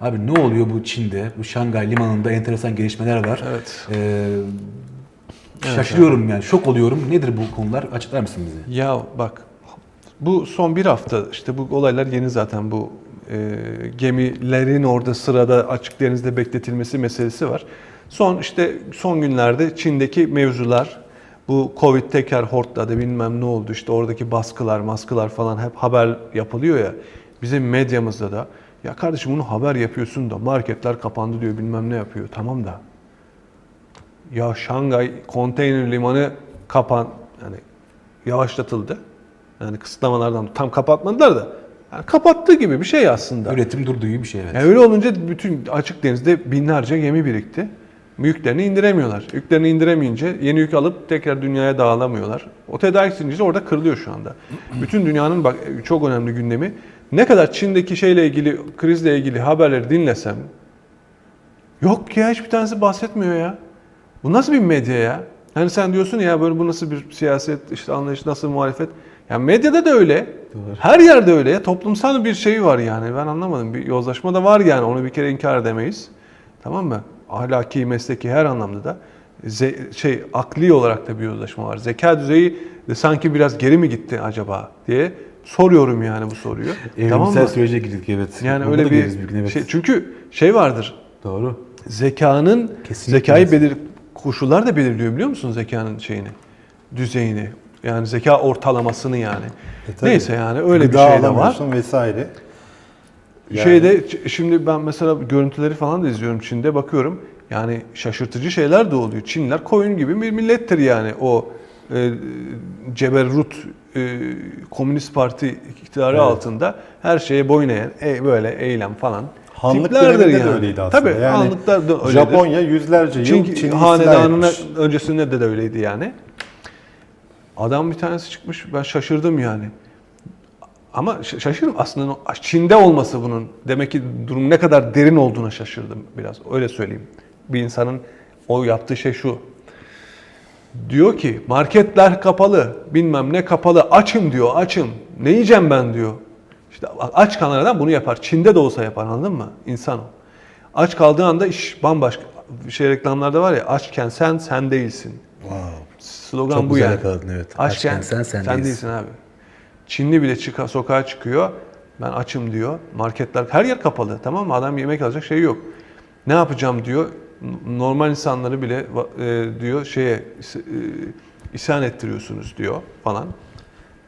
Abi ne oluyor bu Çin'de? Bu Şangay limanında enteresan gelişmeler var. Evet. Ee, şaşırıyorum yani. Şok oluyorum. Nedir bu konular? Açıklar mısın bize? Ya bak bu son bir hafta işte bu olaylar yeni zaten bu e, gemilerin orada sırada açık denizde bekletilmesi meselesi var. Son işte son günlerde Çin'deki mevzular bu Covid tekrar hortladı bilmem ne oldu işte oradaki baskılar maskılar falan hep haber yapılıyor ya bizim medyamızda da ya kardeşim bunu haber yapıyorsun da marketler kapandı diyor bilmem ne yapıyor tamam da ya Şangay konteyner limanı kapan yani yavaşlatıldı. Yani kısıtlamalardan tam kapatmadılar da yani kapattığı gibi bir şey aslında. Üretim durduğu gibi bir şey evet. Yani öyle olunca bütün açık denizde binlerce gemi birikti. Yüklerini indiremiyorlar. Yüklerini indiremeyince yeni yük alıp tekrar dünyaya dağılamıyorlar. O tedarik zinciri orada kırılıyor şu anda. Bütün dünyanın bak çok önemli gündemi. Ne kadar Çin'deki şeyle ilgili, krizle ilgili haberleri dinlesem yok ya hiçbir tanesi bahsetmiyor ya. Bu nasıl bir medya ya? Hani sen diyorsun ya böyle bu nasıl bir siyaset, işte anlayış, nasıl muhalefet? Ya medyada da öyle. Her yerde öyle ya. Toplumsal bir şey var yani. Ben anlamadım. Bir yozlaşma da var yani. Onu bir kere inkar edemeyiz. Tamam mı? Ahlaki, mesleki her anlamda da ze- şey akli olarak da bir yozlaşma var. Zeka düzeyi de sanki biraz geri mi gitti acaba diye soruyorum yani bu soruyu. Evrimsel mı? sürece girdik evet. Yani Ona öyle bir geliriz gün, evet. şey çünkü şey vardır. Doğru. Zekanın Kesinlikle. zekayı belir koşullar da belirliyor biliyor musun zekanın şeyini, düzeyini. Yani zeka ortalamasını yani. E tabii. Neyse yani öyle Gıda bir şey de var. vesaire. Yani- Şeyde şimdi ben mesela görüntüleri falan da izliyorum Çin'de bakıyorum. Yani şaşırtıcı şeyler de oluyor. Çinliler koyun gibi bir millettir yani o e, Ceberrut e, Komünist Parti iktidarı Evet. altında her şeye boyun eğen e, böyle eylem falan. Hanlık döneminde de öyleydi aslında. Tabii Yani hanlıklar da öyledir. Japonya yüzlerce yıl Çünkü Çin'i hanedanına öncesinde de, de öyleydi yani. Adam bir tanesi çıkmış ben şaşırdım yani. Ama şaşırdım aslında Çin'de olması bunun. Demek ki durum ne kadar derin olduğuna şaşırdım biraz. Öyle söyleyeyim. Bir insanın o yaptığı şey şu. Diyor ki marketler kapalı, bilmem ne kapalı, açım diyor, açım. Ne yiyeceğim ben diyor. İşte aç kalan adam bunu yapar. Çin'de de olsa yapar anladın mı? İnsan o. Aç kaldığı anda iş bambaşka. Şey reklamlarda var ya açken sen sen değilsin. Wow. Slogan Çok bu güzel yani. yakaladın, evet. Açken, Açken sen, sen değilsin. değilsin abi. Çinli bile çıka, sokağa çıkıyor. Ben açım diyor. Marketler her yer kapalı. Tamam mı? Adam yemek alacak şey yok. Ne yapacağım diyor. Normal insanları bile e, diyor şeye e, isyan ettiriyorsunuz diyor falan.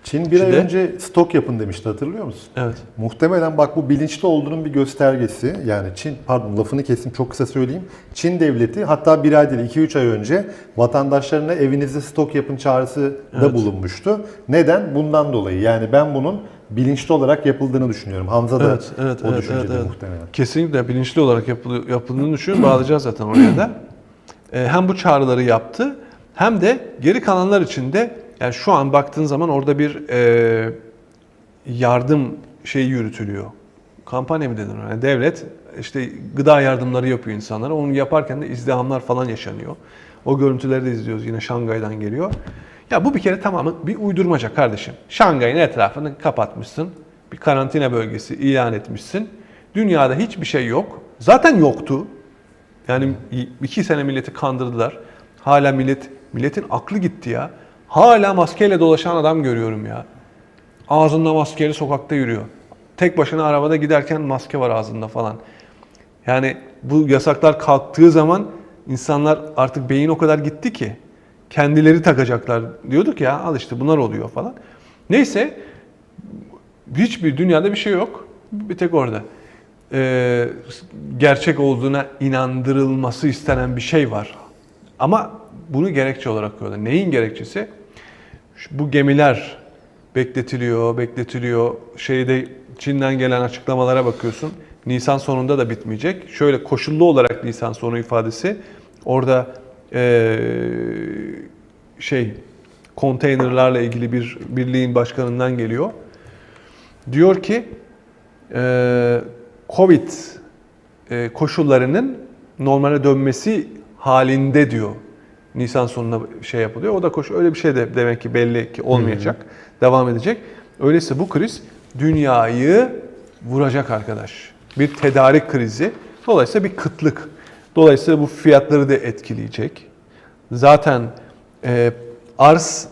Çin bir ay önce stok yapın demişti hatırlıyor musun? Evet. Muhtemelen bak bu bilinçli olduğunun bir göstergesi. Yani Çin, pardon lafını kestim çok kısa söyleyeyim. Çin devleti hatta bir ay değil 2-3 ay önce vatandaşlarına evinizde stok yapın çağrısı da Evet. bulunmuştu. Neden? Bundan dolayı. Yani ben bunun bilinçli olarak yapıldığını düşünüyorum. Hamza da Evet, evet, o evet, düşüncede evet, evet. muhtemelen. Kesinlikle bilinçli olarak yapıldığını düşünüyorum. Bağlayacağız zaten oraya da. Ee, hem bu çağrıları yaptı hem de geri kalanlar için de yani şu an baktığın zaman orada bir e, yardım şeyi yürütülüyor. Kampanya mı dedin ona? Yani devlet işte gıda yardımları yapıyor insanlara. Onu yaparken de izdihamlar falan yaşanıyor. O görüntüleri de izliyoruz. Yine Şangay'dan geliyor. Ya bu bir kere tamamen bir uydurmaca kardeşim. Şangay'ın etrafını kapatmışsın. Bir karantina bölgesi ilan etmişsin. Dünyada hiçbir şey yok. Zaten yoktu. Yani iki sene milleti kandırdılar. Hala millet, milletin aklı gitti ya. Hala maskeyle dolaşan adam görüyorum ya. Ağzında maskeyle sokakta yürüyor. Tek başına arabada giderken maske var ağzında falan. Yani bu yasaklar kalktığı zaman insanlar artık beyin o kadar gitti ki kendileri takacaklar. Diyorduk ya al işte bunlar oluyor falan. Neyse hiçbir dünyada bir şey yok. Bir tek orada. Ee, gerçek olduğuna inandırılması istenen bir şey var. Ama bunu gerekçe olarak koyuyorlar. Neyin gerekçesi? Bu gemiler bekletiliyor, bekletiliyor. Şeyde Çin'den gelen açıklamalara bakıyorsun. Nisan sonunda da bitmeyecek. Şöyle koşullu olarak Nisan sonu ifadesi. Orada eee, şey konteynerlarla ilgili bir birliğin başkanından geliyor. Diyor ki eee, Covid e, koşullarının normale dönmesi halinde diyor. Nisan sonuna şey yapılıyor. O da koşu öyle bir şey de demek ki belli ki olmayacak. Devam edecek. Öyleyse bu kriz dünyayı vuracak arkadaş. Bir tedarik krizi. Dolayısıyla bir kıtlık. Dolayısıyla bu fiyatları da etkileyecek. Zaten e, arz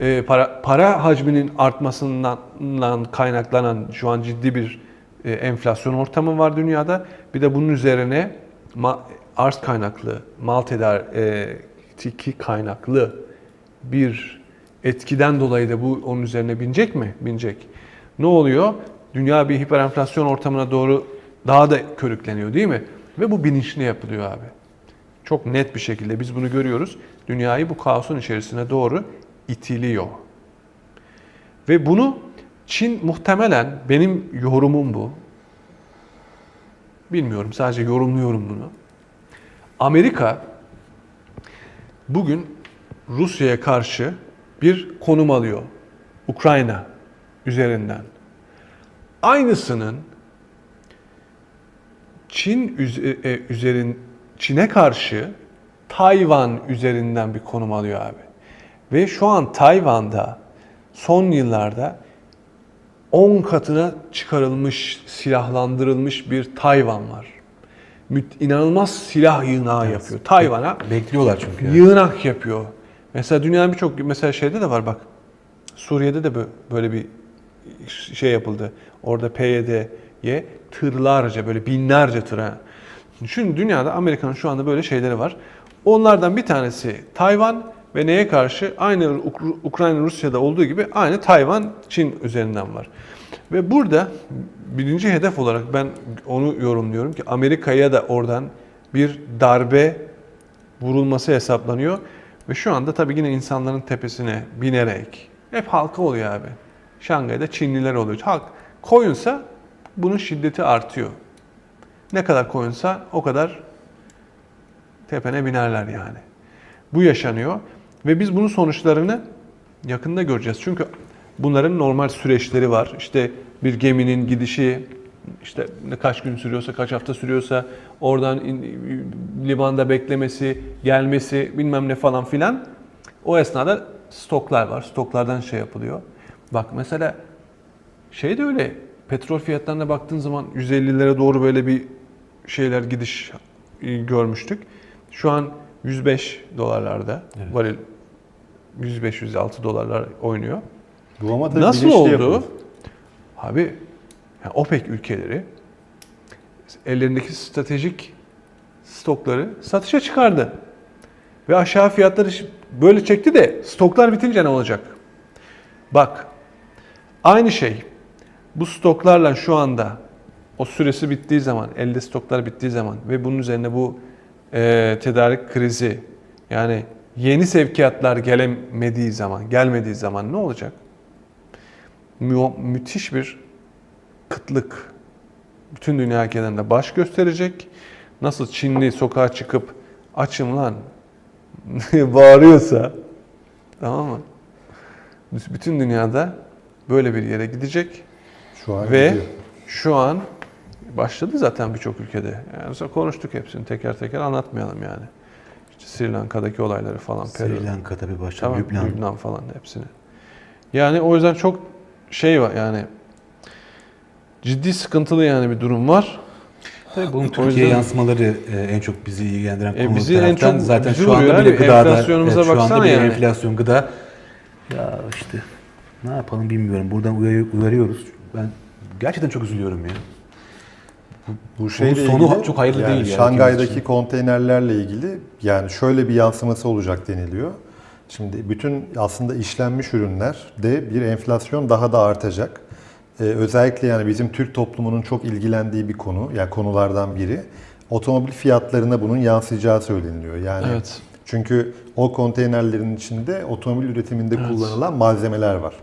e, para, para hacminin artmasından kaynaklanan şu an ciddi bir e, enflasyon ortamı var dünyada. Bir de bunun üzerine ma, arz kaynaklı, mal tedariki kaynaklı bir etkiden dolayı da bu onun üzerine binecek mi? Binecek. Ne oluyor? Dünya bir hiperenflasyon ortamına doğru daha da körükleniyor değil mi? Ve bu bilinçli yapılıyor abi. Çok net bir şekilde biz bunu görüyoruz. Dünyayı bu kaosun içerisine doğru itiliyor. Ve bunu Çin muhtemelen benim yorumum bu. Bilmiyorum sadece yorumluyorum bunu. Amerika bugün Rusya'ya karşı bir konum alıyor. Ukrayna üzerinden. Aynısının Çin üze- e, üzerin Çin'e karşı Tayvan üzerinden bir konum alıyor abi. Ve şu an Tayvan'da son yıllarda 10 katına çıkarılmış, silahlandırılmış bir Tayvan var. İnanılmaz silah yığınağı yapıyor. Tayvan'a Bekliyorlar çünkü. yani. yığınak yapıyor. Mesela dünyanın birçok mesela şeyde de var bak. Suriye'de de bö- böyle bir şey yapıldı. Orada PYD'ye tırlarca böyle binlerce tıra. Şimdi dünyada Amerika'nın şu anda böyle şeyleri var. Onlardan bir tanesi Tayvan ve neye karşı? Aynı Uk- Ukrayna Rusya'da olduğu gibi aynı Tayvan Çin üzerinden var. Ve burada birinci hedef olarak ben onu yorumluyorum ki Amerika'ya da oradan bir darbe vurulması hesaplanıyor. Ve şu anda tabii yine insanların tepesine binerek hep halka oluyor abi. Şangay'da Çinliler oluyor. Halk koyunsa bunun şiddeti artıyor. Ne kadar koyunsa o kadar tepene binerler yani. Bu yaşanıyor ve biz bunun sonuçlarını yakında göreceğiz. Çünkü bunların normal süreçleri var. İşte bir geminin gidişi işte ne kaç gün sürüyorsa, kaç hafta sürüyorsa oradan limanda beklemesi, gelmesi bilmem ne falan filan. O esnada stoklar var. Stoklardan şey yapılıyor. Bak mesela şey de öyle. Petrol fiyatlarına baktığın zaman 150'lere doğru böyle bir şeyler gidiş e, görmüştük. Şu an 105 dolarlarda varil 105-106 dolarlar oynuyor. Ama tabii Nasıl oldu? yapılır. Abi yani OPEC ülkeleri ellerindeki stratejik stokları satışa çıkardı. Ve aşağı fiyatları böyle çekti de stoklar bitince ne olacak? Bak aynı şey bu stoklarla şu anda o süresi bittiği zaman, elde stoklar bittiği zaman ve bunun üzerine bu e, tedarik krizi yani yeni sevkiyatlar gelemediği zaman, gelmediği zaman ne olacak? Mü- müthiş bir kıtlık bütün dünya genelinde baş gösterecek. Nasıl Çinli sokağa çıkıp açım lan bağırıyorsa tamam mı? Bütün dünyada böyle bir yere gidecek Şu an ve gidiyor. şu an başladı zaten birçok ülkede. Yani mesela konuştuk hepsini teker teker anlatmayalım yani. İşte Sri Lanka'daki olayları falan. Peru. Sri Lanka tabii başladı. Tamam, Lübnan. Lübnan. falan hepsini. Yani o yüzden çok şey var yani ciddi sıkıntılı yani bir durum var. Tabii bunun Türkiye yüzden- yansımaları e, en çok bizi ilgilendiren E, konu bizi en çok zaten bizi şu anda bile gıdada Enflasyonumuza evet, şu anda baksana bile yani. enflasyon gıda ya işte ne yapalım bilmiyorum. Buradan uyarı- uyarıyoruz. Ben gerçekten çok üzülüyorum ya. Bu şeyle sonu ilgili, çok hayırlı yani değil yani Şangay'daki konteynerlerle ilgili yani şöyle bir yansıması olacak deniliyor. Şimdi bütün aslında işlenmiş ürünlerde bir enflasyon daha da artacak. Ee, özellikle yani bizim Türk toplumunun çok ilgilendiği bir konu, yani konulardan biri. Otomobil fiyatlarına bunun yansıyacağı söyleniliyor. Yani Evet. çünkü o konteynerlerin içinde otomobil üretiminde kullanılan malzemeler var.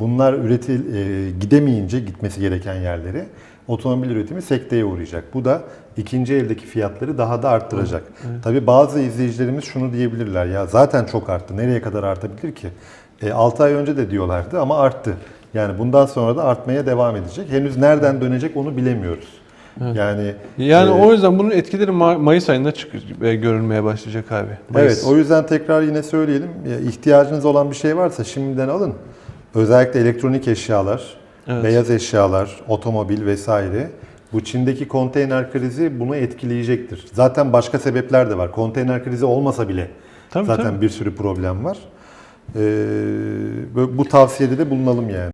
Bunlar üretil e, gidemeyince gitmesi gereken yerlere otomobil üretimi sekteye uğrayacak. Bu da ikinci eldeki fiyatları daha da arttıracak. Tabii bazı izleyicilerimiz şunu diyebilirler ya zaten çok arttı. Nereye kadar artabilir ki? E, 6 ay önce de diyorlardı ama arttı. Yani bundan sonra da artmaya devam edecek. Henüz nereden dönecek onu bilemiyoruz. Yani Yani e, o yüzden bunun etkileri Ma- Mayıs ayında çık e, görülmeye başlayacak abi. Mayıs. Evet, o yüzden tekrar yine söyleyelim. Ya, İhtiyacınız olan bir şey varsa şimdiden alın. Özellikle elektronik eşyalar, Evet. beyaz eşyalar, otomobil vesaire. Bu Çin'deki konteyner krizi bunu etkileyecektir. Zaten başka sebepler de var. Konteyner krizi olmasa bile Tabii, zaten tabii. bir sürü problem var. Ee, bu bu tavsiyede de bulunalım yani.